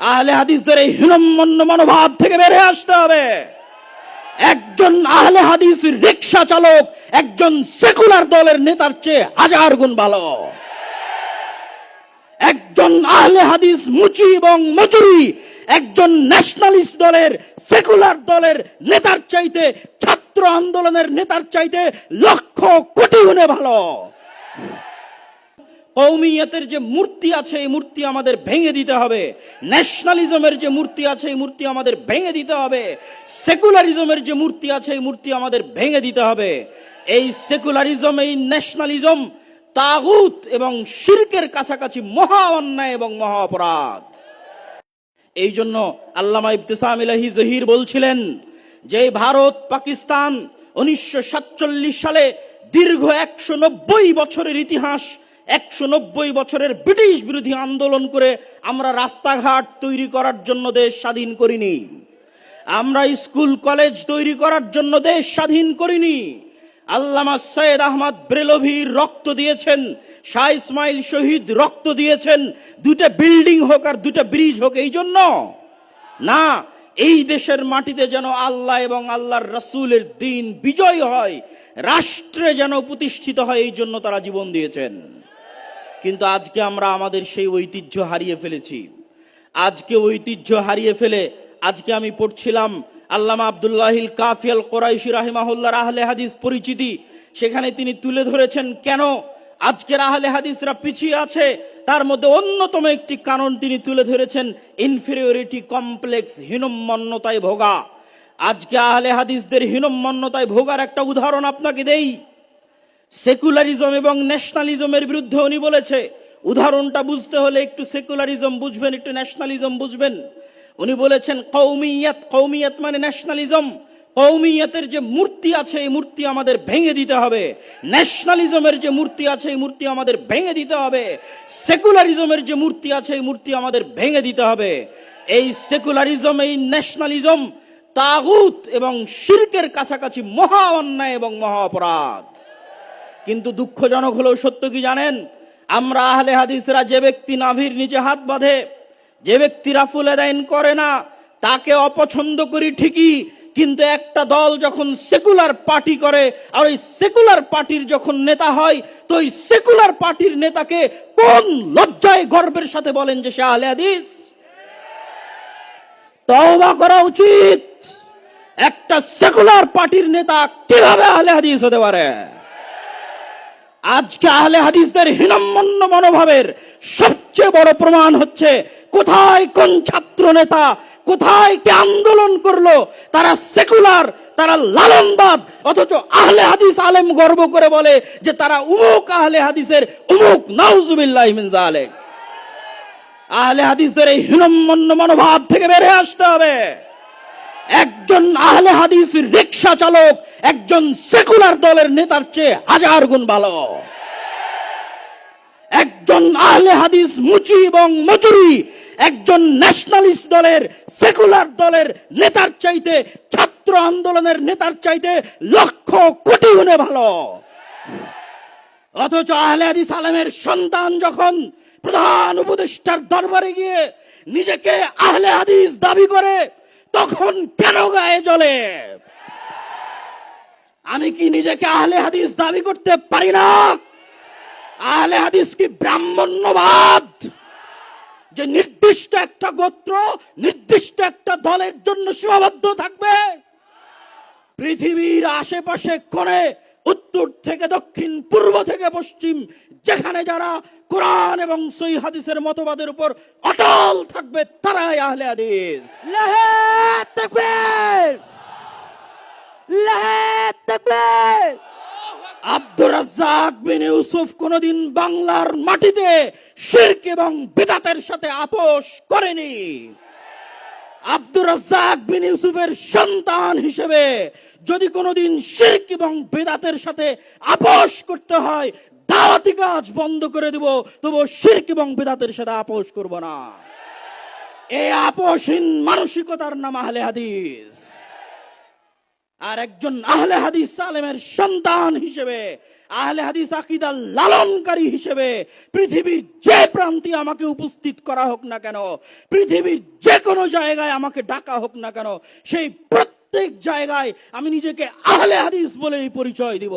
আহলে হাদিসদের এই হীনম্মন্য মনোভাব থেকে বেরিয়ে আসতে হবে। একজন আহলে হাদিস রিক্সা চালক একজন সেকুলার দলের নেতার চেয়ে হাজার গুণ ভালো। একজন আহলে হাদিস মুচি এবং মজুরি একজন ন্যাশনালিস্ট দলের সেকুলার দলের নেতার চাইতে, ছাত্র আন্দোলনের নেতার চাইতে লক্ষ কোটি গুণে ভালো। কৌমিয়তের যে মূর্তি আছে, এই মূর্তি আমাদের ভেঙে দিতে হবে। ন্যাশনালিজমের যে মূর্তি আছে, এই মূর্তি আমাদের ভেঙে দিতে হবে। সেকুলারিজমের যে মূর্তি আছে, এই মূর্তি আমাদের ভেঙে দিতে হবে। এই সেকুলারিজম, এই ন্যাশনালিজম তাগুত এবং শিরকের কাছাকাছি মহা অন্যায় এবং মহা অপরাধ। এই জন্য আল্লামা ইবতিসাম ইলাহি জহির বলছিলেন যে ভারত, পাকিস্তান উনিশশো সাতচল্লিশ সালে দীর্ঘ একশো নব্বই বছরের ইতিহাস একশো নব্বই বছরের ব্রিটিশ বিরোধী আন্দোলন করে আমরা রাস্তাঘাট তৈরি করার জন্য দেশ স্বাধীন করিনি। আমরা স্কুল, কলেজ তৈরি করার জন্য দেশ স্বাধীন করিনি। আল্লামা সৈয়দ আহমদ ব্রেলভীর রক্ত দিয়েছেন, শাহ ইসমাইল শহীদ রক্ত দিয়েছেন দুটা বিল্ডিং হোক আর দুটা ব্রিজ হোক, এই জন্য। না, এই দেশের মাটিতে যেন আল্লাহ এবং আল্লাহর রসুলের দিন বিজয় হয়, রাষ্ট্রে যেন প্রতিষ্ঠিত হয়, এই জন্য তারা জীবন দিয়েছেন। কিন্তু আজকে আমরা আমাদের সেই ঐতিহ্য হারিয়ে ফেলেছি। আজকে ঐতিহ্য হারিয়ে ফেলে আজকে আমি পড়ছিলাম আল্লামা আব্দুল্লাহিল কাফিয়াল কোরাইশি রাহিমাহুল্লাহ আহলে হাদিস পরিচিতি। সেখানে তিনি তুলে ধরেছেন, কেন? আজকের আহলে হাদিসরা পিছিয়ে আছে। তার মধ্যে অন্যতম একটি কারণ তিনি তুলে ধরেছেন ইনফিরিয়রিটি কমপ্লেক্স হীনম্মন্যতায় ভোগা। আজকে আহলে হাদিসদের হীনম্মন্যতায় ভোগার একটা উদাহরণ আপনাকে দেই। সেকুলারিজম এবং ন্যাশনালিজমের বিরুদ্ধে উনি বলেছে, উদাহরণটা বুঝতে হলে একটু সেকুলারিজম বুঝবেন, একটু ন্যাশনালিজম বুঝবেন। উনি বলেছেন কৌমিয়াত কৌমিয়াত মানে ন্যাশনালিজম। কৌমিয়াতের যে মূর্তি আছে, এই মূর্তি আমাদের ভেঙে দিতে হবে। ন্যাশনালিজমের যে মূর্তি আছে, এই মূর্তি আমাদের ভেঙে দিতে হবে। সেকুলারিজমের যে মূর্তি আছে, এই মূর্তি আমাদের ভেঙে দিতে হবে। এই সেকুলারিজম, এই ন্যাশনালিজম তাগুত এবং শিরকের কাছাকাছি মহা অন্যায় এবং মহা অপরাধ। কিন্তু দুঃখজনক হলেও সত্য কি জানেন? আমরা আহলে হাদিসরা যে ব্যক্তি নাভির নিচে হাত বাঁধে, যে ব্যক্তি রাফুল আদায়ন করে না, তাকে অপছন্দ করি ঠিকই, কিন্তু একটা দল যখন সেকুলার পার্টি করে, আর ওই সেকুলার পার্টির যখন নেতা হয়, তো ওই সেকুলার পার্টির নেতাকে কোন লজ্জায় গর্বের সাথে বলেন যে সে আহলে হাদিস? তওবা করা উচিত। একটা সেকুলার পার্টির নেতা কীভাবে আহলে হাদিস হতে পারে? আজকে আহলে হাদিসদের হীনম্মন্য মনোভাবের সবচেয়ে বড় প্রমাণ হচ্ছে, কোথায় কোন ছাত্র নেতা কোথায় কে আন্দোলন করল, তারা সেকুলার, তারা লালনবাদ, অথচ আহলে হাদিস আলেম গর্ব করে বলে যে তারা উমুক আহলে হাদিসের, উমুক নাউজুবিল্লাহ জালেক আহলে হাদিসদের এই হীনম্মন্য মনোভাব থেকে বেরিয়ে আসতে হবে। একজন আহলে হাদিস রিক্সা চালক, একজন সেকুলার দলের নেতার চেয়ে হাজার গুণ ভালো। একজন আহলে হাদিস মুচি এবং মজুরি, একজন ন্যাশনালিস্ট দলের, সেকুলার দলের নেতার চাইতে, ছাত্র আন্দোলনের নেতার চাইতে লক্ষ কোটি গুণে ভালো। অথচ আহলে হাদিস আলেমের সন্তান যখন প্রধান উপদেষ্টার দরবারে গিয়ে নিজেকে আহলে হাদিস দাবি করে তখন কেন গায়ে জ্বলে আমি কি নিজেকে আহলে হাদিস দাবি করতে পারি না? আহলে হাদিস কি ব্রাহ্মণ্যবাদ? যে নির্দিষ্ট একটা গোত্র, নির্দিষ্ট একটা দলের জন্য সীমাবদ্ধ থাকবে? পৃথিবীর আশেপাশে করে উত্তর থেকে দক্ষিণ, পূর্ব থেকে পশ্চিম, যেখানে যারা কোরআন এবং সই হাদিসের মতবাদের উপর অটল থাকবে তারাই আহলে হাদিস। আব্দুর রাজ্জাক বিন ইউসুফ কোনদিন বাংলার মাটিতে শিরক এবং বেদাতের সাথে আপোষ করেনি। আব্দুর রাজ্জাক বিন ইউসুফের সন্তান হিসেবে যদি কোনোদিন শিরক এবং বেদাতের সাথে আপোষ করতে হয় দাওয়াতি কাজ বন্ধ করে দেব তবু শিরক এবং বেদাতের সাথে আপোষ করব না। এই আপোষহীন মানসিকতার নাম আহলে হাদিস। আর একজন আহলে হাদিস সালেমের সন্তান হিসেবে, আহলে হাদিস আকিদা লালনকারী হিসেবে পৃথিবীর যে প্রান্তে আমাকে উপস্থিত করা হোক না কেন, পৃথিবীর যে কোনো জায়গায় আমাকে ডাকা হোক না কেন, সেই প্রত্যেক জায়গায় আমি নিজেকে আহলে হাদিস বলেই পরিচয় দিব।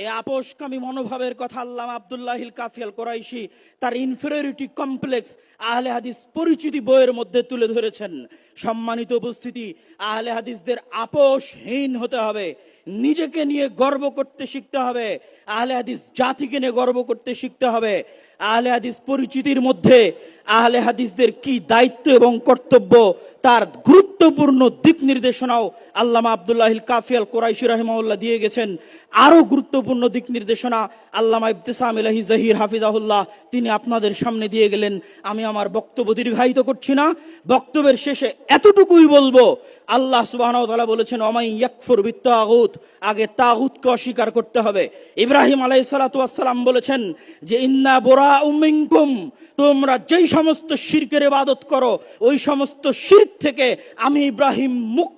এই আপোষকামী মনোভাবের কথা আল্লাহ আবদুল্লাহিল কাফিয়াল কোরাইশি তার ইনফেরিয়রিটি কমপ্লেক্স আহলে হাদিস পরিচিতি বইয়ের মধ্যে তুলে ধরেছেন। সম্মানিত উপস্থিতি, আহলে হাদিসদের আপোষহীন হতে হবে। নিজেকে নিয়ে গর্ব করতে শিখতে হবে। আহলে হাদিস জাতিকে নিয়ে গর্ব করতে শিখতে হবে। আহলে হাদিস পরিচিতির মধ্যে আহলে হাদিসদের কি দায়িত্ব এবং কর্তব্য তার গুরুত্বপূর্ণ দিক নির্দেশনাও আল্লামা আব্দুল্লাহিল কাফিয়াল কোরাইশি রহমাউল্লাহ দিয়ে গেছেন। আরও গুরুত্বপূর্ণ দিক নির্দেশনা আল্লামা ইবতিসাম ইলাহি জাহির হাফিজাহুল্লাহ তিনি আপনাদের সামনে দিয়ে গেলেন। আমি আমার বক্তব্য দীর্ঘায়িত করছি না। বক্তব্যের শেষে এতটুকুই বলব, আল্লাহ ওয়া বলেছেন অমাই ইয়াকফুর বিত্তাগুত আগে তাগুতকে অস্বীকার করতে হবে। ইব্রাহিম আলাই সালাতাম বলেছেন যে, ইন্না বোরা উমিংকুম তোমরা যেই সমস্ত শির্কের ইবাদত করো, ওই সমস্ত শির্ক থেকে আমি ইব্রাহিম মুক্ত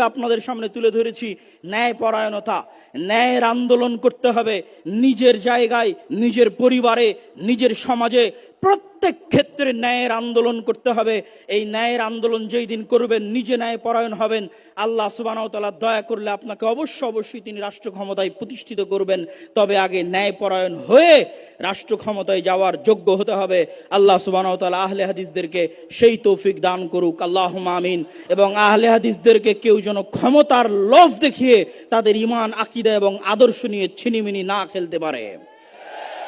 আপনাদের সামনে তুলে ধরেছি ন্যায় পরায়ণতা ন্যায়ের আন্দোলন করতে হবে, নিজের জায়গায়, নিজের পরিবারে, নিজের সমাজে প্রত্যেক ক্ষেত্রে ন্যায়ের আন্দোলন করতে হবে। এই ন্যায়ের আন্দোলন যেই দিন করবেন, নিজে ন্যায় পরায়ণ হবেন। আল্লাহ সুবাহতালা দয়া করলে আপনাকে অবশ্য অবশ্যই তিনি রাষ্ট্র ক্ষমতায় প্রতিষ্ঠিত করবেন। তবে আগে ন্যায় পরায়ণ হয়ে রাষ্ট্র ক্ষমতায় যাওয়ার যোগ্য হতে হবে। আল্লাহ সুবাহতালা আহলে হাদিসদেরকে সেই তৌফিক দান করুক। আল্লাহ আমিন। এবং আহলে হাদিসদেরকে কেউ যেন ক্ষমতার লোভ দেখিয়ে তাদের ইমান আকিদা এবং আদর্শ নিয়ে ছিনিমিনি না খেলতে পারে।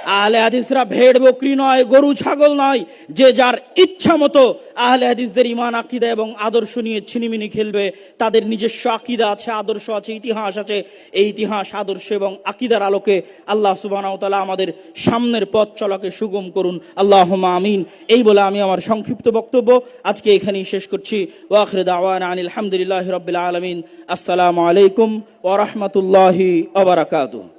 আহলে হাদিসরা ভেড়, বকরি নয়, গরু, ছাগল নয়, যে যার ইচ্ছা মতো আহলে হাদিসদের ইমান আকিদা এবং আদর্শ নিয়ে ছিনিমিনি খেলবে, তাদের নিজস্ব আকিদা আছে, আদর্শ আছে, ইতিহাস আছে। এই ইতিহাস, আদর্শ এবং আকিদার আলোকে আল্লাহ সুবহানাহু তাআলা আমাদের সামনের পথ চলাকে সুগম করুন। আল্লাহ আমিন। এই বলে আমি আমার সংক্ষিপ্ত বক্তব্য আজকে এখানেই শেষ করছি। ওয়াখির দাওয়ানা আনিল হামদুলিল্লাহি রাব্বিল আলামিন। আসসালামু আলাইকুম ওয়া রাহমাতুল্লাহি ওয়া বারাকাতুহু।